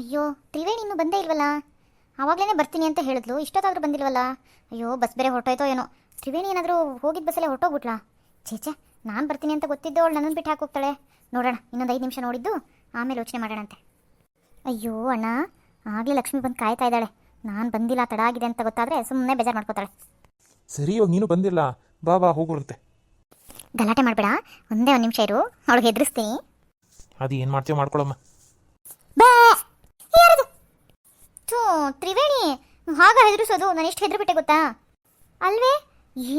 ಅಯ್ಯೋ ತ್ರಿವೇಣಿ ಇನ್ನೂ ಬಂದೇ ಇಲ್ವಲ್ಲ? ಆವಾಗಲೇ ಬರ್ತೀನಿ ಅಂತ ಹೇಳಿದ್ಲು. ಇಷ್ಟೊತ್ತಾದರೂ ಬಂದಿಲ್ವಲ್ಲ? ಅಯ್ಯೋ ಬಸ್ ಬೇರೆ ಹೊರಟೋಯ್ತೋ ಏನೋ. ತ್ರಿವೇಣಿ ಏನಾದರೂ ಹೋಗಿದ್ದ ಬಸ್ಸಲ್ಲೇ ಹೊರಟೋಗ್ಬಿಟ್ಲಾ? ಚೇಚೆ ನಾನು ಬರ್ತೀನಿ ಅಂತ ಗೊತ್ತಿದ್ದು ಅವಳು ನನ್ನನ್ನು ಬಿಟ್ಟು ಹೋಗ್ತಾಳೆ. ನೋಡೋಣ ಇನ್ನೊಂದು ಐದು ನಿಮಿಷ ನೋಡಿದ್ದು ಆಮೇಲೆ ಯೋಚನೆ ಮಾಡೋಣಂತೆ. ಅಯ್ಯೋ ಅಣ್ಣ ಆಗಲೇ ಲಕ್ಷ್ಮಿ ಬಂದು ಕಾಯ್ತಾ ಇದ್ದಾಳೆ. ನಾನು ಬಂದಿಲ್ಲ ತಡ ಆಗಿದೆ ಅಂತ ಗೊತ್ತಾದರೆ ಸುಮ್ಮನೆ ಬೇಜಾರು ಮಾಡ್ಕೋತಾಳೆ. ಸರಿ ಇವಾಗ ನೀನು ಬಂದಿಲ್ಲ. ಬಾ ಬಾ ಹೋಗುವಂತೆ ಗಲಾಟೆ ಮಾಡಬೇಡ. ಒಂದೇ ಒಂದು ನಿಮಿಷ ಇರು. ಅವಳಿಗೆ ಹೆದರಿಸ್ತೀನಿ. ಅದು ಏನು ಮಾಡ್ತೀವಿ ಮಾಡ್ಕೊಳಮ್ಮ. ಬೇ! ಹಾಗ ಹೆದರಿಸೋದು ನಾನು ಎಷ್ಟು ಹೆದರ್ಬಿಟ್ಟೆ ಗೊತ್ತಾ? ಅಲ್ವೇ?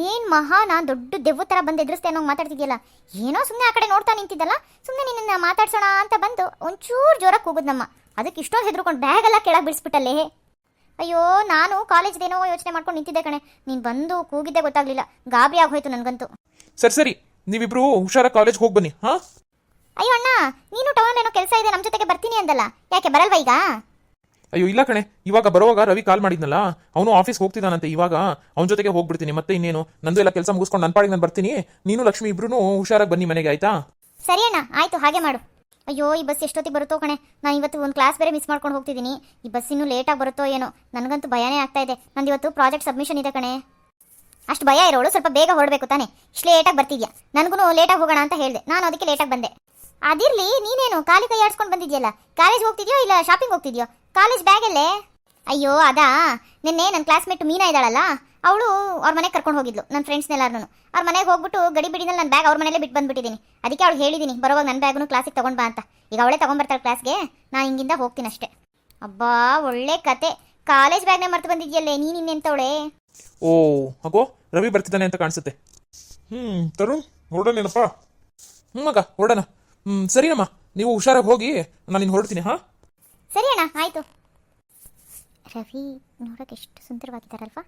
ಏನ್ ಮಹಾ ನಾ ದೊಡ್ಡ ದೆವ್ವ ಥರ ಬಂದು ಎದುರಿಸ್ತೆ ಅನ್ನೋ ಮಾತಾಡ್ತಿದ್ಯಲ್ಲ? ಏನೋ ಸುಮ್ಮನೆ ಆ ಕಡೆ ನೋಡ್ತಾ ನಿಂತಿದ್ದಲ್ಲ? ಸುಮ್ಮನೆ ನಿನ್ನ ಮಾತಾಡ್ಸೋಣ ಅಂತ ಬಂದು ಒಂಚೂರು ಜೋರಾಗಿ ಕೂಗುದಮ್ಮ ಅದಕ್ಕೆ ಇಷ್ಟೊಂದು ಹೆದರ್ಕೊಂಡು ಬ್ಯಾಗ್ ಎಲ್ಲ ಕೆಳಗೆ ಬಿಡಿಸ್ಬಿಟ್ಟಲ್ಲೇ? ಅಯ್ಯೋ ನಾನು ಕಾಲೇಜ್ದೇನೋ ಯೋಚನೆ ಮಾಡ್ಕೊಂಡು ನಿಂತಿದ್ದೆ ಕಣೆ. ನೀನು ಬಂದು ಕೂಗಿದ್ದೆ ಗೊತ್ತಾಗ್ಲಿಲ್ಲ. ಗಾಬರಿ ಆಗೋಯ್ತು ನನಗಂತೂ. ಸರಿ ಸರಿ. ನೀವಿಬ್ರು ಹುಷಾರ ಕಾಲೇಜ್ ಹೋಗಿ ಬನ್ನಿ ಹಾಂ? ಅಯ್ಯೋ ಅಣ್ಣ ನೀನು ಟೌನ್ ಏನೋ ಕೆಲಸ ಇದೆ ನಮ್ಮ ಜೊತೆಗೆ ಬರ್ತೀನಿ ಅಂದಲ್ಲ. ಯಾಕೆ ಬರಲ್ವಾ ಈಗ? ಅಯ್ಯೋ, ಇಲ್ಲ ಕಣೆ. ಇವಾಗ ಬರುವಾಗ ರವಿ ಕಾಲ್ ಮಾಡಿದ್ನಲ್ಲ, ಅವನು ಆಫೀಸ್ ಹೋಗ್ತಿದ್ದಾನಂತೆ ಇವಾಗ ಅವನ ಜೊತೆಗೆ ಹೋಗ್ಬಿಡ್ತೀನಿ. ಮತ್ತೆ ಇನ್ನೇನು? ನಂದು ಎಲ್ಲ ಕೆಲಸ ಮುಗಿಸ್ಕೊಂಡು ನನ್ನ ಪಾಡಿಗೆ ನಾನು ಬರ್ತೀನಿ. ನೀನು ಲಕ್ಷ್ಮಿ ಇಬ್ರು ಹುಷಾರಾಗಿ ಬನ್ನಿ ಮನೆಗೆ, ಆಯ್ತಾ? ಸರಿ ಅಣ್ಣ, ಆಯ್ತು, ಹಾಗೆ ಮಾಡು. ಅಯ್ಯೋ, ಈ ಬಸ್ ಎಷ್ಟೊತ್ತಿಗೆ ಬರುತ್ತೋ ಕಣೆ. ನಾನು ಇವತ್ತು ಒಂದು ಕ್ಲಾಸ್ ಬೇರೆ ಮಿಸ್ ಮಾಡ್ಕೊಂಡು ಹೋಗ್ತಿದ್ದೀನಿ ಈ ಬಸ್ ಇನ್ನೂ ಲೇಟಾಗಿ ಬರುತ್ತೋ ಏನೋ? ನನಗಂತೂ ಭಯನೇ ಆಗ್ತಾ ಇದೆ. ನಂದು ಇವತ್ತು ಪ್ರಾಜೆಕ್ಟ್ ಸಬ್ಮಿಷನ್ ಇದೆ ಕಣೆ. ಅಷ್ಟು ಭಯ ಇರೋಳು, ಸ್ವಲ್ಪ ಬೇಗ ಹೊರಡಬೇಕು ತಾನೆ. ಇಷ್ಟು ಲೇಟಾಗಿ ಬರ್ತಿದ್ಯಾ? ನನಗೂ ಲೇಟಾಗಿ ಹೋಗೋಣ ಅಂತ ಹೇಳಿದೆ. ನಾನು ಅದಕ್ಕೆ ಲೇಟಾಗಿ ಬಂದೆ. ಅದಿರ್ಲಿ, ನೀನೇನು? ಖಾಲಿ ಕೈ ಆಡ್ಸ್ಕೊಂಡು ಬಂದಿದ್ಯಲ್ಲ? ಕಾಲೇಜ್ ಹೋಗ್ತಿದ್ಯೋ, ಇಲ್ಲ ಶಾಪಿಂಗ್ ಹೋಗ್ತಿದ್ಯೋ? ಕಾಲೇಜ್ ಬ್ಯಾಗಲ್ಲೇ? ಅಯ್ಯೋ ಅದಾ? ನಿನ್ನೆ ನನ್ನ ಕ್ಲಾಸ್ಮೇಟ್ ಮೀನಾ ಇದ್ದಾಳಲ್ಲ ಅವಳು ಅವ್ರ ಮನೆಗೆ ಕರ್ಕೊಂಡು ಹೋಗಿದ್ಲು ನನ್ನ ಫ್ರೆಂಡ್ಸ್ನೆಲ್ಲಾರು ಅವ್ರ ಮನೆಗೆ ಹೋಗ್ಬಿಟ್ಟು ಗಡಿ ಬಿಡಿನಲ್ಲಿ ನನ್ನ ಬ್ಯಾಗ್ ಅವ್ರ ಮನೇಲೆ ಬಿಟ್ಟು ಬಂದ್ಬಿಟ್ಟಿದ್ದೀನಿ ಅದಕ್ಕೆ ಅವಳು ಹೇಳಿದ್ದೀನಿ ಬರುವಾಗ ನನ್ನ ಬ್ಯಾಗ್ನು ಕ್ಲಾಸಿಗೆ ತೊಗೊಂಡು ಬಾ ಅಂತ. ಈಗ ಅವಳೇ ತಗೊಂಡ್ಬರ್ತಾಳೆ ಕ್ಲಾಸ್ಗೆ ನಾನು ಹಿಂಗಿಂದ ಹೋಗ್ತೀನಿ ಅಷ್ಟೇ. ಅಬ್ಬಾ ಒಳ್ಳೆ ಕತೆ. ಕಾಲೇಜ್ ಬ್ಯಾಗ್ನೇ ಮರ್ತು ಬಂದಿದ್ಯಲ್ಲೇ ನೀನು ಇನ್ನೆಂತವಳೆ? ಓ ಹಾಗೋ ರವಿ ಬರ್ತಿದ್ದಾನೆ ಅಂತ ಕಾಣಿಸುತ್ತೆ. ಹ್ಮ್ ತರುಣ್ ಹೊರಡನೇನಪ್ಪ ಹ್ಞೂ ಮಗ ಹ್ಮ್ ಸರಿ ಅಮ್ಮ ನೀವು ಹುಷಾರಾಗಿ ಹೋಗಿ ನಾನು ಇನ್ನು ಹೊರಡ್ತೀನಿ ಹಾ? ಸರಿ ಅಣ್ಣ ರವಿ ನೋಡೋಕೆ ಎಷ್ಟು ಸುಂದರವಾಗಿದ್ದಾರಲ್ವಾ.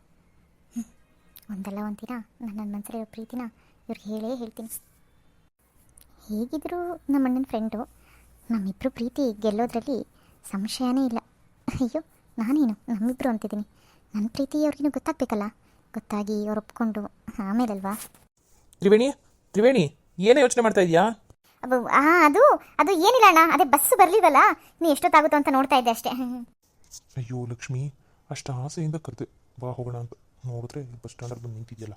ಒಂದಲ್ಲ ಒಂದಿನ ನನ್ನ ಮನಸ್ಸಲ್ಲಿರೋ ಪ್ರೀತಿನ ಇವ್ರಿಗೆ ಹೇಳೇ ಹೇಳ್ತೀನಿ. ಹೇಗಿದ್ರು ನಮ್ಮ ಅಣ್ಣನ ಫ್ರೆಂಡು ನಮ್ಮಿಬ್ಬರು ಪ್ರೀತಿ ಗೆಲ್ಲೋದ್ರಲ್ಲಿ ಸಂಶಯನೇ ಇಲ್ಲ. ಅಯ್ಯೋ ನಾನೇನು ನಮ್ಮಿಬ್ಬರು ಅಂತಿದ್ದೀನಿ. ನನ್ನ ಪ್ರೀತಿ ಅವ್ರಿಗಿನ್ನೂ ಗೊತ್ತಾಗಬೇಕಲ್ಲ? ಗೊತ್ತಾಗಿ ಅವ್ರು ಒಪ್ಕೊಂಡು ಆಮೇಲಲ್ವಾ? ತ್ರಿವೇಣಿ ತ್ರಿವೇಣಿ ಏನೇ ಯೋಚನೆ ಮಾಡ್ತಾ ಇದೀಯಾ? ಅಬ್ಬು, ಆ ಅದು ಅದು ಏನಿಲ್ಲ ಅಣ್ಣ ಅದೇ ಬಸ್ ಬರಲಿವಲ್ಲ? ನೀ ಎಷ್ಟೊತ್ತಾಗುತ್ತೋ ಅಂತ ನೋಡ್ತಾ ಇದ್ದೆ ಅಷ್ಟೇ. ಅಯ್ಯೋ ಲಕ್ಷ್ಮಿ ಅಷ್ಟು ಆಸೆಯಿಂದ ಕರೆದೆ ಬಾ ಹೋಗೋಣ ಅಂತ ನೋಡಿದ್ರೆ ಬಸ್ ಸ್ಟ್ಯಾಂಡಲ್ಲಿ ಬಂದು ನಿಂತಿದ್ಯಲ್ಲ.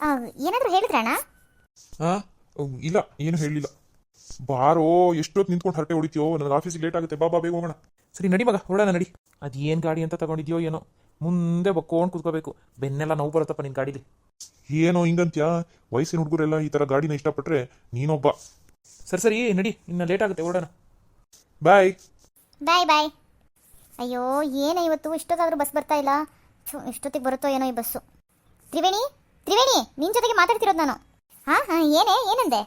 ಆ, ಏನಾದರೂ ಹೇಳಿದ್ರಣ್ಣ ಹಾಂ ಇಲ್ಲ ಏನು ಹೇಳಿಲ್ಲ. ಬಾರೋ ಎಷ್ಟೊತ್ತು ನಿಂತ್ಕೊಂಡು ಹರಟೆ ಹೊಡಿತೀಯೋ ನನಗೆ ಆಫೀಸಿಗೆ ಲೇಟ್ ಆಗುತ್ತೆ ಬಾ ಬಾ ಬೇಗ ಹೋಗೋಣ. ಸರಿ ನಡಿ ಮಗ ಹೊರಡೋಣ ನಡಿ. ಅದು ಏನು ಗಾಡಿ ಅಂತ ತಗೊಂಡಿದ್ಯೋ ಏನೋ. ಮುಂದೆ ಬಕ್ಕೊಂಡು ಕುತ್ಕೋಬೇಕು. ಬೆನ್ನೆಲ್ಲ ನೋವು ಬರುತ್ತಪ್ಪ ನಿನ್ನ ಗಾಡಿಲಿ. ಏನೋ ಹಿಂಗಂತ್ಯ? ವಯಸ್ಸಿನ ಹುಡುಗರೆಲ್ಲ ಈ ಥರ ಗಾಡಿನ ಇಷ್ಟಪಟ್ಟರೆ ನೀನೊಬ್ಬ. ಸರಿ ಸರಿ ನಡಿ. ಇನ್ನು ಲೇಟ್ ಆಗುತ್ತೆ ಹೊರಡೋಣ. ಬಾಯ್ ಬಾಯ್ ಬಾಯ್ ಅಯ್ಯೋ ಏನೇ ಇವತ್ತು? ಇಷ್ಟೊತ್ತಾದರೂ ಬಸ್ ಬರ್ತಾ ಇಲ್ಲ. ಥು, ಎಷ್ಟೊತ್ತಿಗೆ ಬರುತ್ತೋ ಏನೋ ಈ ಬಸ್ಸು ತ್ರಿವೇಣಿ ತ್ರಿವೇಣಿ ನಿನ್ನ ಜೊತೆಗೆ ಮಾತಾಡ್ತಿರೋದು ನಾನು. ಹಾಂ ಹಾಂ ಏನೇ ಏನಂದೆ?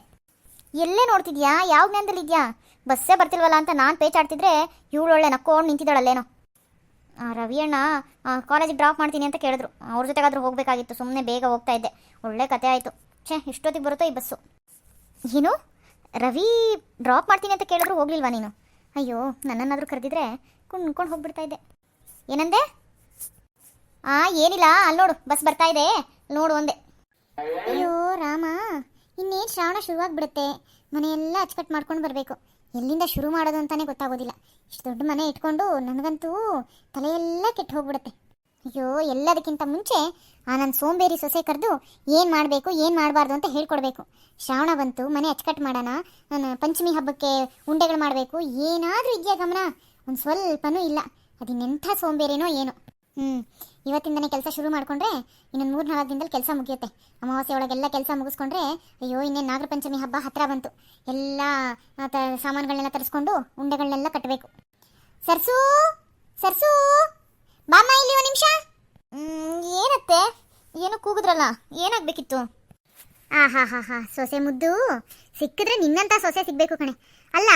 ಎಲ್ಲೇ ನೋಡ್ತಿದ್ಯಾ? ಯಾವ ಜ್ಞಾನದಲ್ಲಿದ್ಯಾ ಬಸ್ಸೇ ಬರ್ತಿಲ್ವಲ್ಲ ಅಂತ ನಾನು ಪೇಚಾಡ್ತಿದ್ರೆ ಇವಳು ಒಳ್ಳೆ ನಕ್ಕೊಂಡು ನಿಂತಿದ್ದಾಳಲ್ಲೇನೋ? ರವಿಯಣ್ಣ ಕಾಲೇಜಿಗೆ ಡ್ರಾಪ್ ಮಾಡ್ತೀನಿ ಅಂತ ಕೇಳಿದ್ರು. ಅವ್ರ ಜೊತೆಗಾದ್ರೂ ಹೋಗಬೇಕಾಗಿತ್ತು. ಸುಮ್ಮನೆ ಬೇಗ ಹೋಗ್ತಾ ಇದ್ದೆ. ಒಳ್ಳೆ ಕತೆ ಆಯಿತು. ಛೇ ಇಷ್ಟೊತ್ತಿಗೆ ಬರುತ್ತೋ ಈ ಬಸ್ಸು ಏನು? ರವಿ ಡ್ರಾಪ್ ಮಾಡ್ತೀನಿ ಅಂತ ಕೇಳಿದ್ರು ಹೋಗ್ಲಿಲ್ವಾ ನೀನು? ಅಯ್ಯೋ ನನ್ನನ್ನಾದರೂ ಕರೆದಿದ್ರೆ ಕುಣ್ಕೊಂಡು ಹೋಗ್ಬಿಡ್ತಾ ಇದ್ದೆ. ಏನಂದೆ? ಆ, ಏನಿಲ್ಲ ಅಲ್ಲಿ ನೋಡು, ಬಸ್ ಬರ್ತಾ ಇದೆ. ನೋಡು ಒಂದೆ ಅಯ್ಯೋ, ರಾಮ, ಇನ್ನೇನು ಶ್ರಾವಣ ಶುರುವಾಗ್ಬಿಡುತ್ತೆ. ಮನೆಯೆಲ್ಲ ಅಚ್ಚುಕಟ್ ಮಾಡ್ಕೊಂಡು ಬರಬೇಕು. ಎಲ್ಲಿಂದ ಶುರು ಮಾಡೋದು ಅಂತಾನೆ ಗೊತ್ತಾಗೋದಿಲ್ಲ. ಇಷ್ಟು ದೊಡ್ಡ ಮನೆ ಇಟ್ಕೊಂಡು ನನಗಂತೂ ತಲೆಯೆಲ್ಲ ಕೆಟ್ಟು ಹೋಗ್ಬಿಡುತ್ತೆ. ಅಯ್ಯೋ, ಎಲ್ಲದಕ್ಕಿಂತ ಮುಂಚೆ ಆ ನನ್ನ ಸೋಂಬೇರಿ ಸೊಸೆ ಕರೆದು ಏನು ಮಾಡಬೇಕು, ಏನು ಮಾಡಬಾರ್ದು ಅಂತ ಹೇಳ್ಕೊಡ್ಬೇಕು. ಶ್ರಾವಣ ಬಂತು, ಮನೆ ಅಚ್ಚಕಟ್ಟು ಮಾಡೋಣ ನಾನು ಪಂಚಮಿ ಹಬ್ಬಕ್ಕೆ ಉಂಡೆಗಳು ಮಾಡಬೇಕು. ಏನಾದರೂ ಇದೆಯಾ ಗಮನ? ಒಂದು ಸ್ವಲ್ಪನೂ ಇಲ್ಲ. ಅದಿನ್ನೆಂಥ ಸೋಂಬೇರಿನೋ ಏನೋ. ಹ್ಞೂ ಇವತ್ತಿಂದನೇ ಕೆಲಸ ಶುರು ಮಾಡಿಕೊಂಡ್ರೆ ಇನ್ನೊಂದು ಮೂರು ನಾಲ್ಕು ದಿನದಲ್ಲಿ ಕೆಲಸ ಮುಗಿಯುತ್ತೆ. ಅಮಾವಾಸ್ಯೆ ಒಳಗೆಲ್ಲ ಕೆಲಸ ಮುಗಿಸ್ಕೊಂಡ್ರೆ ಅಯ್ಯೋ, ಇನ್ನೇನು ನಾಗರ ಪಂಚಮಿ ಹಬ್ಬ ಹತ್ತಿರ ಬಂತು. ಎಲ್ಲ ತ ಸಾಮಾನುಗಳನ್ನೆಲ್ಲ ತರಿಸ್ಕೊಂಡು ಉಂಡೆಗಳನ್ನೆಲ್ಲ ಕಟ್ಟಬೇಕು ಸರ್ಸು ಸರ್ಸು, ಬಾಮ್ಮ ಇಲ್ಲಿ ಒಂದು ನಿಮಿಷ ಏನತ್ತೆ? ಏನು ಕೂಗಿದ್ರಲ್ಲ, ಏನಾಗಬೇಕಿತ್ತು? ಆ ಹಾ ಹಾ ಹಾ ಸೊಸೆ ಮುದ್ದು. ಸಿಕ್ಕಿದ್ರೆ ನಿನ್ನಂತ ಸೊಸೆ ಸಿಗಬೇಕು ಕಣೆ. ಅಲ್ಲ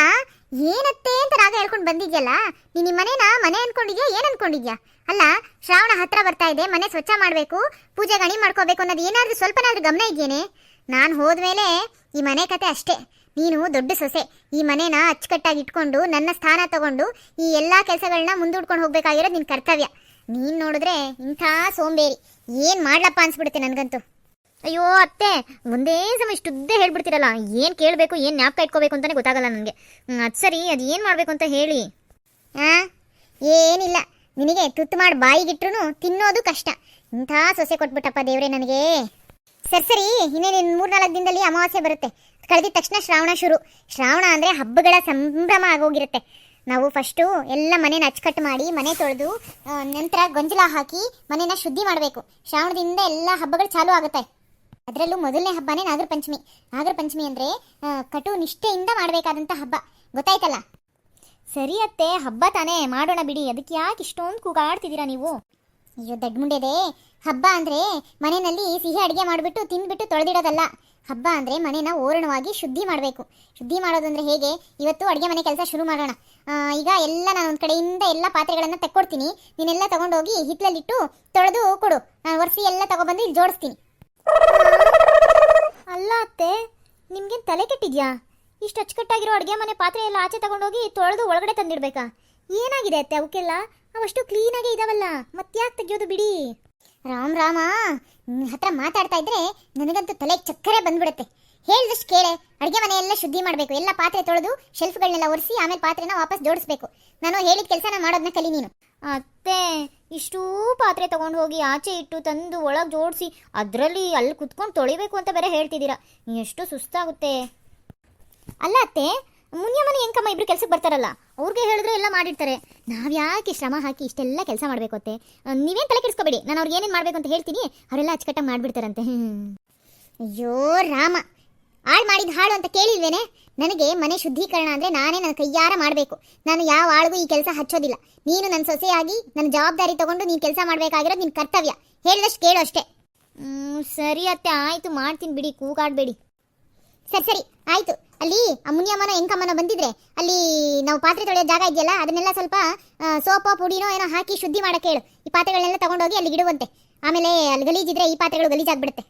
ಏನತ್ತೆ ಅಂತ ರಾಗ ಹೇಳ್ಕೊಂಡು ಬಂದಿದ್ಯಲ್ಲ? ನೀನು ಮನೇನ ಮನೆ ಅನ್ಕೊಂಡಿದ್ಯಾ, ಏನು ಅನ್ಕೊಂಡಿದ್ಯಾ? ಅಲ್ಲ, ಶ್ರಾವಣ ಹತ್ರ ಬರ್ತಾ ಇದೆ, ಮನೆ ಸ್ವಚ್ಛ ಮಾಡಬೇಕು, ಪೂಜೆ ಗಣಿ ಮಾಡ್ಕೋಬೇಕು ಅನ್ನೋದು ಏನಾದರೂ ಸ್ವಲ್ಪನಾದ್ರೂ ಗಮನ ಇದೆಯೇನೆ? ನಾನು ಹೋದ್ಮೇಲೆ ಈ ಮನೆ ಕತೆ ಅಷ್ಟೇ. ನೀನು ದೊಡ್ಡ ಸೊಸೆ, ಈ ಮನೇನ ಅಚ್ಚುಕಟ್ಟಾಗಿ ಇಟ್ಕೊಂಡು, ನನ್ನ ಸ್ಥಾನ ತಗೊಂಡು, ಈ ಎಲ್ಲ ಕೆಲಸಗಳನ್ನ ಮುಂದೂಡ್ಕೊಂಡು ಹೋಗ್ಬೇಕಾಗಿರೋದು ನಿನ್ನ ಕರ್ತವ್ಯ. ನೀನು ನೋಡಿದ್ರೆ ಇಂಥ ಸೋಂಬೇರಿ. ಏನು ಮಾಡ್ಲಪ್ಪ ಅನ್ಸ್ಬಿಡುತ್ತೆ ನನಗಂತೂ. ಅಯ್ಯೋ, ಅತ್ತೆ, ಒಂದೇ ಸಮ ಇಷ್ಟುದ್ದೇ ಹೇಳ್ಬಿಡ್ತೀರಲ್ಲ. ಏನು ಕೇಳಬೇಕು, ಏನು ಜ್ಞಾಪಕ ಇಟ್ಕೋಬೇಕು ಅಂತಾನೆ ಗೊತ್ತಾಗಲ್ಲ ನನಗೆ. ಅದು ಸರಿ, ಅದು ಏನು ಮಾಡಬೇಕು ಅಂತ ಹೇಳಿ. ಹಾಂ ಏನಿಲ್ಲ. ನಿನಗೆ ತುತ್ತು ಮಾಡಿ ಬಾಯಿಗಿಟ್ರು ತಿನ್ನೋದು ಕಷ್ಟ. ಇಂಥ ಸೊಸೆ ಕೊಟ್ಬಿಟ್ಟಪ್ಪ ದೇವ್ರೆ ನನಗೆ. ಸರಿ ಸರಿ ಇನ್ನೇನು ಮೂರ್ನಾಲ್ಕು ದಿನದಲ್ಲಿ ಅಮಾವಾಸ್ಯೆ ಬರುತ್ತೆ. ಕಳೆದಿದ ತಕ್ಷಣ ಶ್ರಾವಣ ಶುರು. ಶ್ರಾವಣ ಅಂದರೆ ಹಬ್ಬಗಳ ಸಂಭ್ರಮ ಆಗೋಗಿರುತ್ತೆ. ನಾವು ಫಸ್ಟು ಎಲ್ಲ ಮನೇನ ಅಚ್ಚುಕಟ್ಟು ಮಾಡಿ, ಮನೆ ತೊಳೆದು ನಂತರ ಗೊಂಜಲ ಹಾಕಿ ಮನೇನ ಶುದ್ಧಿ ಮಾಡಬೇಕು. ಶ್ರಾವಣದಿಂದ ಎಲ್ಲ ಹಬ್ಬಗಳು ಚಾಲೂ ಆಗುತ್ತೆ. ಅದರಲ್ಲೂ ಮೊದಲನೇ ಹಬ್ಬನೇ ನಾಗರ ಪಂಚಮಿ ನಾಗರ ಪಂಚಮಿ ಅಂದ್ರೆ ಕಟು ನಿಷ್ಠೆಯಿಂದ ಮಾಡಬೇಕಾದಂತ ಹಬ್ಬ. ಗೊತ್ತಾಯ್ತಲ್ಲ? ಸರಿ ಅತ್ತೆ, ಹಬ್ಬ ತಾನೇ. ಮಾಡೋಣ ಬಿಡಿ. ಅದಕ್ಕೆ ಯಾಕೆ ಇಷ್ಟೊಂದು ಕೂಗಾಡ್ತಿದ್ದೀರಾ ನೀವು? ಅಯ್ಯೋ, ದಡ್ಮುಂಡೆದೆ. ಹಬ್ಬ ಅಂದ್ರೆ ಮನೆಯಲ್ಲಿ ಸಿಹಿ ಅಡುಗೆ ಮಾಡಿಬಿಟ್ಟು, ತಿಂದ್ಬಿಟ್ಟು ತೊಳೆದಿಡೋದಲ್ಲ. ಹಬ್ಬ ಅಂದ್ರೆ ಮನೇನ ಓರಣವಾಗಿ ಶುದ್ಧಿ ಮಾಡಬೇಕು. ಶುದ್ಧಿ ಮಾಡೋದಂದ್ರೆ ಹೇಗೆ? ಇವತ್ತು ಅಡುಗೆ ಮನೆ ಕೆಲಸ ಶುರು ಮಾಡೋಣ. ಈಗ ಎಲ್ಲ ನಾನು ಒಂದು ಕಡೆಯಿಂದ ಎಲ್ಲ ಪಾತ್ರೆಗಳನ್ನು ತಕ್ಕೊಡ್ತೀನಿ. ನೀನೆಲ್ಲ ತಗೊಂಡೋಗಿ ಹಿತ್ಲಲ್ಲಿಟ್ಟು ತೊಳೆದು ಕೊಡು. ನಾನು ಒರೆಸಿ ಎಲ್ಲ ತಗೊಬಂದು ಇಲ್ಲಿ ಜೋಡಿಸ್ತೀನಿ. ಅಲ್ಲ ಅತ್ತೆ, ನಿಮ್ಗೇನು ತಲೆ ಕೆಟ್ಟಿದ್ಯಾ? ಇಷ್ಟು ಅಚ್ಚುಕಟ್ಟಾಗಿರೋ ಅಡುಗೆ ಮನೆ ಪಾತ್ರೆ ಎಲ್ಲ ಆಚೆ ತಗೊಂಡೋಗಿ ತೊಳೆದು ಒಳಗಡೆ ತಂದಿಡ್ಬೇಕಾ? ಏನಾಗಿದೆ ಅತ್ತೆ ಅವಕ್ಕೆಲ್ಲ? ಅವಷ್ಟು ಕ್ಲೀನಾಗೆ ಇದಾವಲ್ಲ, ಮತ್ತ್ಯಾಕೆ ತೆಗಿಯೋದು ಬಿಡಿ. ರಾಮ್ ರಾಮ ನಿನ್ನ ಹತ್ರ ಮಾತಾಡ್ತಾ ಇದ್ರೆ ನನಗಂತೂ ತಲೆ ಚಕ್ಕರೆ ಬಂದ್ಬಿಡುತ್ತೆ. ಹೇಳಿದಷ್ಟು ಕೇಳೆ, ಅಡುಗೆ ಮನೆ ಶುದ್ಧಿ ಮಾಡಬೇಕು, ಎಲ್ಲ ಪಾತ್ರೆ ತೊಳೆದು ಶೆಲ್ಫ್ಗಳನ್ನೆಲ್ಲ ಒರೆಸಿ ಆಮೇಲೆ ಪಾತ್ರೆನ ವಾಪಸ್ ಜೋಡಿಸ್ಬೇಕು. ನಾನು ಹೇಳಿದ ಕೆಲಸನ ಮಾಡೋದನ್ನ ಕಲಿ ನೀನು. ಅತ್ತೆ, ಇಷ್ಟೂ ಪಾತ್ರೆ ತಗೊಂಡು ಹೋಗಿ ಆಚೆ ಇಟ್ಟು ತಂದು ಒಳಗೆ ಜೋಡಿಸಿ, ಅದರಲ್ಲಿ ಅಲ್ಲಿ ಕುತ್ಕೊಂಡು ತೊಳಿಬೇಕು ಅಂತ ಬೇರೆ ಹೇಳ್ತಿದ್ದೀರಾ. ಎಷ್ಟು ಸುಸ್ತಾಗುತ್ತೆ. ಅಲ್ಲ ಅತ್ತೆ, ಮುನಿಯಮ್ಮನ ಮನೆ ಎಂಕಮ್ಮ ಇಬ್ರು ಕೆಲಸಕ್ಕೆ ಬರ್ತಾರಲ್ಲ, ಅವ್ರಿಗೆ ಹೇಳಿದ್ರೆ ಎಲ್ಲ ಮಾಡಿರ್ತಾರೆ. ನಾವು ಯಾಕೆ ಶ್ರಮ ಹಾಕಿ ಇಷ್ಟೆಲ್ಲ ಕೆಲಸ ಮಾಡಬೇಕು ಅತ್ತೆ? ನೀವೇನ್ ತಲೆ ಕೆಡಿಸ್ಕೋಬೇಡಿ, ನಾನು ಅವ್ರಿಗೆ ಏನೇನು ಮಾಡಬೇಕು ಅಂತ ಹೇಳ್ತೀನಿ, ಅವರೆಲ್ಲ ಅಚ್ಚುಕಟ್ಟಾಗಿ ಮಾಡಿಬಿಡ್ತಾರಂತೆ. ಅಯ್ಯೋ, ರಾಮ. ಹಾಳು ಮಾಡಿದ ಹಾಳು ಅಂತ ಕೇಳಿಲ್ವೇನೆ? ನನಗೆ ಮನೆ ಶುದ್ಧೀಕರಣ ಅಂದರೆ ನಾನೇ ನನ್ನ ಕೈಯಾರ ಮಾಡಬೇಕು. ನಾನು ಯಾವ ಆಳಿಗೂ ಈ ಕೆಲಸ ಹಚ್ಚೋದಿಲ್ಲ. ನೀನು ನನ್ನ ಸೊಸೆಯಾಗಿ ನನ್ನ ಜವಾಬ್ದಾರಿ ತಗೊಂಡು ನೀನು ಕೆಲಸ ಮಾಡಬೇಕಾಗಿರೋದು ನಿನ್ನ ಕರ್ತವ್ಯ. ಹೇಳಿದಷ್ಟು ಕೇಳು ಅಷ್ಟೇ. ಸರಿ ಅತ್ತೆ ಆಯಿತು ಮಾಡ್ತೀನಿ ಬಿಡಿ ಕೂಗಾಡಬೇಡಿ. ಸರಿ ಸರಿ ಆಯಿತು. ಅಲ್ಲಿ ಅಮ್ಮನ ಎಂಕಮ್ಮನ ಬಂದಿದ್ರೆ ಅಲ್ಲಿ ನಾವು ಪಾತ್ರೆ ತೊಳೆಯೋ ಜಾಗ ಇದೆಯಲ್ಲ ಅದನ್ನೆಲ್ಲ ಸ್ವಲ್ಪ ಸೋಪೋ ಪುಡಿನೋ ಏನೋ ಹಾಕಿ ಶುದ್ಧಿ ಮಾಡಕ್ಕೆ ಹೇಳು ಈ ಪಾತ್ರೆಗಳನ್ನೆಲ್ಲ ತಗೊಂಡೋಗಿ ಅಲ್ಲಿ ಇಡುವಂತೆ. ಆಮೇಲೆ ಅಲ್ಲಿ ಗಲೀಜಿದ್ರೆ ಈ ಪಾತ್ರೆಗಳು ಗಲೀಜಾಗ್ಬಿಡುತ್ತೆ.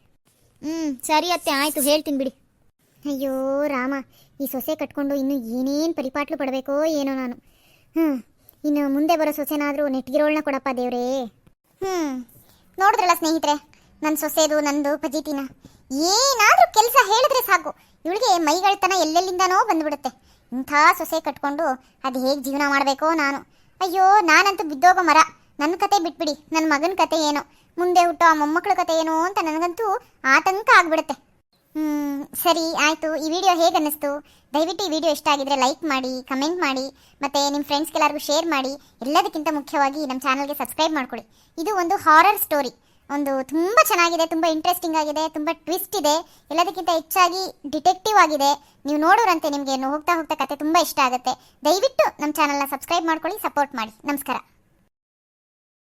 ಹ್ಞೂ ಸರಿ ಅತ್ತೆ ಆಯಿತು ಹೇಳ್ತೀನಿ ಬಿಡಿ. ಅಯ್ಯೋ, ರಾಮ, ಈ ಸೊಸೆ ಕಟ್ಕೊಂಡು ಇನ್ನು ಏನೇನು ಪರಿಪಾಟ್ಲು ಪಡಬೇಕೋ ಏನೋ ನಾನು. ಹ್ಞೂ ಇನ್ನು ಮುಂದೆ ಬರೋ ಸೊಸೆನಾದರೂ ನೆಟ್ಗಿರೋಳ್ನ ಕೊಡಪ್ಪ ದೇವ್ರೇ. ಹ್ಞೂ ನೋಡಿದ್ರಲ್ಲ ಸ್ನೇಹಿತರೆ ನನ್ನ ಸೊಸೆದು, ನಂದು ಪಜಿತಿನ ಏನಾದರೂ ಕೆಲಸ ಹೇಳಿದ್ರೆ ಸಾಕು. ಇವಳಿಗೆ ಮೈಗಳತನ ಎಲ್ಲೆಲ್ಲಿಂದನೋ ಬಂದ್ಬಿಡುತ್ತೆ. ಇಂಥ ಸೊಸೆ ಕಟ್ಕೊಂಡು ಅದು ಹೇಗೆ ಜೀವನ ಮಾಡಬೇಕೋ ನಾನು. ಅಯ್ಯೋ, ನಾನಂತೂ ಬಿದ್ದೋಗೋ ಮರ. ನನ್ನ ಕತೆ ಬಿಟ್ಬಿಡಿ ನನ್ನ ಮಗನ ಕತೆ ಏನೋ. ಮುಂದೆ ಹುಟ್ಟೋ ಆ ಮೊಮ್ಮಕ್ಕಳ ಕತೆ ಏನೋ ಅಂತ ನನಗಂತೂ ಆತಂಕ ಆಗ್ಬಿಡುತ್ತೆ. ಸರಿ, ಆಯಿತು. ಈ ವಿಡಿಯೋ ಹೇಗೆ ಅನ್ನಿಸ್ತು ದಯವಿಟ್ಟು ಈ ವಿಡಿಯೋ ಇಷ್ಟ ಆಗಿದ್ರೆ ಲೈಕ್ ಮಾಡಿ ಕಮೆಂಟ್ ಮಾಡಿ, ಮತ್ತು ನಿಮ್ಮ ಫ್ರೆಂಡ್ಸ್ಗೆಲ್ಲರಿಗೂ ಶೇರ್ ಮಾಡಿ. ಎಲ್ಲದಕ್ಕಿಂತ ಮುಖ್ಯವಾಗಿ ನಮ್ಮ ಚಾನಲ್ಗೆ ಸಬ್ಸ್ಕ್ರೈಬ್ ಮಾಡ್ಕೊಳ್ಳಿ ಇದು ಒಂದು ಹಾರರ್ ಸ್ಟೋರಿ ಒಂದು ತುಂಬ ಚೆನ್ನಾಗಿದೆ, ತುಂಬ ಇಂಟ್ರೆಸ್ಟಿಂಗ್ ಆಗಿದೆ, ತುಂಬ ಟ್ವಿಸ್ಟ್ ಇದೆ. ಎಲ್ಲದಕ್ಕಿಂತ ಹೆಚ್ಚಾಗಿ ಡಿಟೆಕ್ಟಿವ್ ಆಗಿದೆ. ನೀವು ನೋಡೋರಂತೆ ನಿಮಗೆ ಹೋಗ್ತಾ ಹೋಗ್ತಾ ಕತೆ ತುಂಬ ಇಷ್ಟ ಆಗುತ್ತೆ. ದಯವಿಟ್ಟು ನಮ್ಮ ಚಾನಲ್ನ ಸಬ್ಸ್ಕ್ರೈಬ್ ಮಾಡ್ಕೊಳ್ಳಿ ಸಪೋರ್ಟ್ ಮಾಡಿ. ನಮಸ್ಕಾರ.